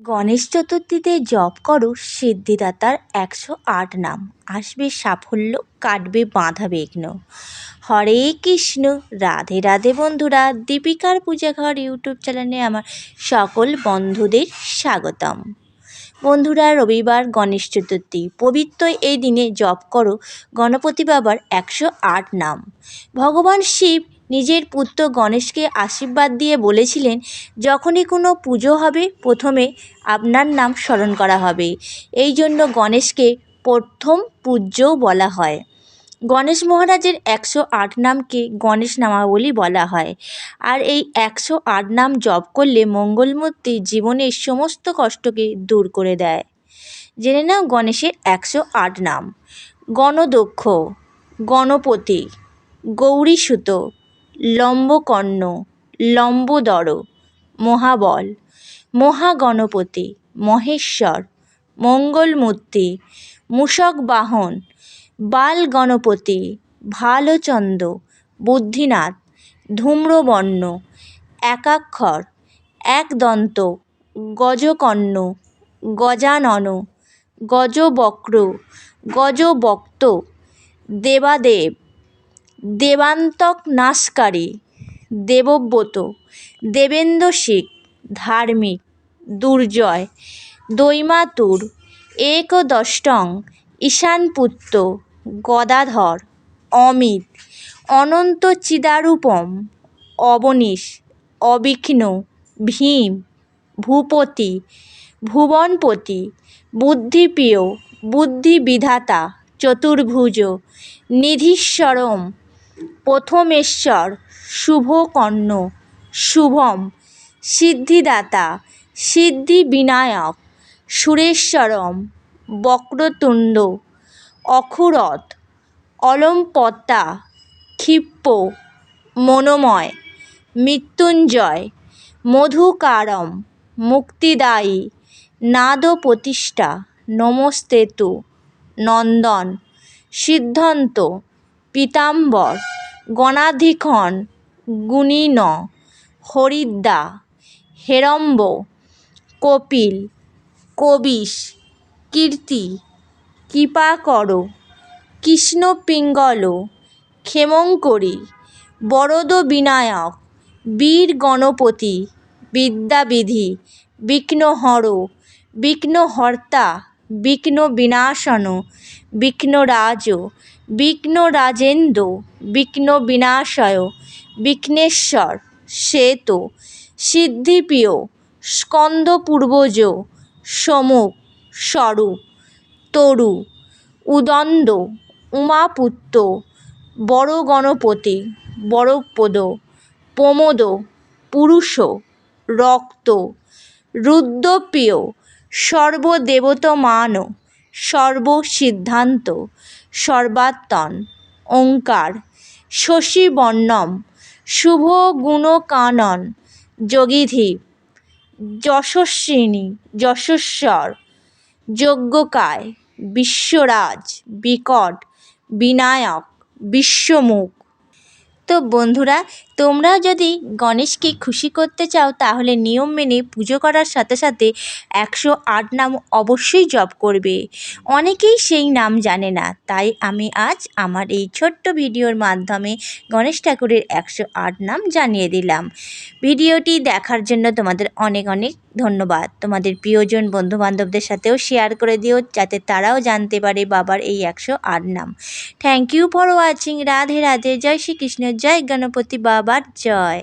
গণেশ চতুর্থীতে জপ করো, সিদ্ধিদাতার একশো আট নাম। আসবে সাফল্য, কাটবে বাঁধা বিঘ্ন। হরে কৃষ্ণ, রাধে রাধে বন্ধুরা, দীপিকার পূজাঘর ইউটিউব চ্যানেলে আমার সকল বন্ধুদের স্বাগতম। বন্ধুরা, রবিবার গণেশ চতুর্থী। পবিত্র এই দিনে জপ করো, গণপতি বাবার একশো আট নাম। ভগবান শিব নিজের পুত্র গণেশকে আশীর্বাদ দিয়ে বলেছিলেন, যখনই কোনো পুজো হবে, প্রথমে আপনার নাম স্মরণ করা হবে। এই জন্য গণেশকে প্রথম পূজ্যও বলা হয়। গণেশ মহারাজের একশো আট নামকে গণেশ নামাবলী বলা হয়। আর এই একশো আট নাম জপ করলে মঙ্গলমূর্তি জীবনের সমস্ত কষ্টকে দূর করে দেয়। জেনে নাও গণেশের একশো আট নাম। গণদক্ষ, গণপতি, গৌরীসুত লম্বকর্ণ লম্বোদর মহাবল, মহাগণপতি, মহেশ্বর, মঙ্গলমূর্তি মূষক বাহন বাল গণপতি ভালচন্দ্র বুদ্ধিনাথ, ধূম্রবর্ণ, একাক্ষর, একদন্ত, গজকর্ণ, গজানন, গজবক্র, গজবক্ত, দেবাদেব দেবান্তক নাশকারী দেবব্রত, দেবেন্দ্র শিখ, ধার্মিক, দুর্জয়, দৈমাতুর, একদষ্টং, ঈশানপুত্র, গদাধর, অমিত, অনন্ত চিদারূপম, অবনীশ, অবিঘ্ন, ভীম, ভূপতি, ভুবনপতি, বুদ্ধিপ্রিয়, বুদ্ধিবিধাতা, চতুর্ভুজ, নিধীশ্বরম প্রথমেশ্বর, শুভকর্ণ, শুভম, সিদ্ধিদাতা, সিদ্ধিবিনায়ক, সুরেশ্বরম, বক্রতুণ্ড অক্ষুরথ অলম্পত্যা ক্ষিপ্র মনোময়, মৃত্যুঞ্জয়, মধুকারম, মুক্তিদায়ী নাদ প্রতিষ্ঠা নমস্তেতু, নন্দন, সিদ্ধান্ত, পীতাম্বর গণাধিকন গুণিন হরিদ্রা হেরম্ব, কপিল, কবিশ, কীর্তি, কৃপাকর, কৃষ্ণপিঙ্গল, ক্ষেমঙ্করী বরদবিনায়ক বীর গণপতি, বিদ্যাবিধি, বিঘ্নহর, বিঘ্নহর্তা বিঘ্নবিনাশন বিঘ্নরাজ বিঘ্নরাজেন্দ্র বিঘ্নবিনাশয় বিঘ্নেশ্বর শ্বেত সিদ্ধিপ্রিয় স্কন্দপূর্বজ সমুখ স্বরূপ তরু, উদণ্ড উমাপুত্র বড় গণপতি বরপ্রদ প্রমোদ, পুরুষ, রক্ত, রুদ্রপ্রিয় সর্বদেবতমান সর্বসিদ্ধান্ত সর্বাত্মন ওঙ্কার শশীবর্ণম শুভগুণকানন যোগীধীর যশস্বিনী যশস্বর যজ্ঞকায় বিশ্বরাজ বিকট বিনায়ক বিশ্বমুখ তো বন্ধুরা তোমরাও যদি গণেশকে খুশি করতে চাও, তাহলে নিয়ম মেনে পুজো করার সাথে সাথে একশো আট নাম অবশ্যই জপ করবে। অনেকেই সেই নাম জানে না, তাই আমি আজ আমার এই ছোট্ট ভিডিওর মাধ্যমে গণেশ ঠাকুরের একশো আট নাম জানিয়ে দিলাম। ভিডিওটি দেখার জন্য তোমাদের অনেক অনেক ধন্যবাদ। তোমাদের প্রিয়জন বন্ধুবান্ধবদের সাথেও শেয়ার করে দিও, যাতে তারাও জানতে পারে বাবার এই একশো আট নাম। Thank you for watching Radhe Radhe. জয় শ্রীকৃষ্ণ। জয় গণপতি বাবার জয়।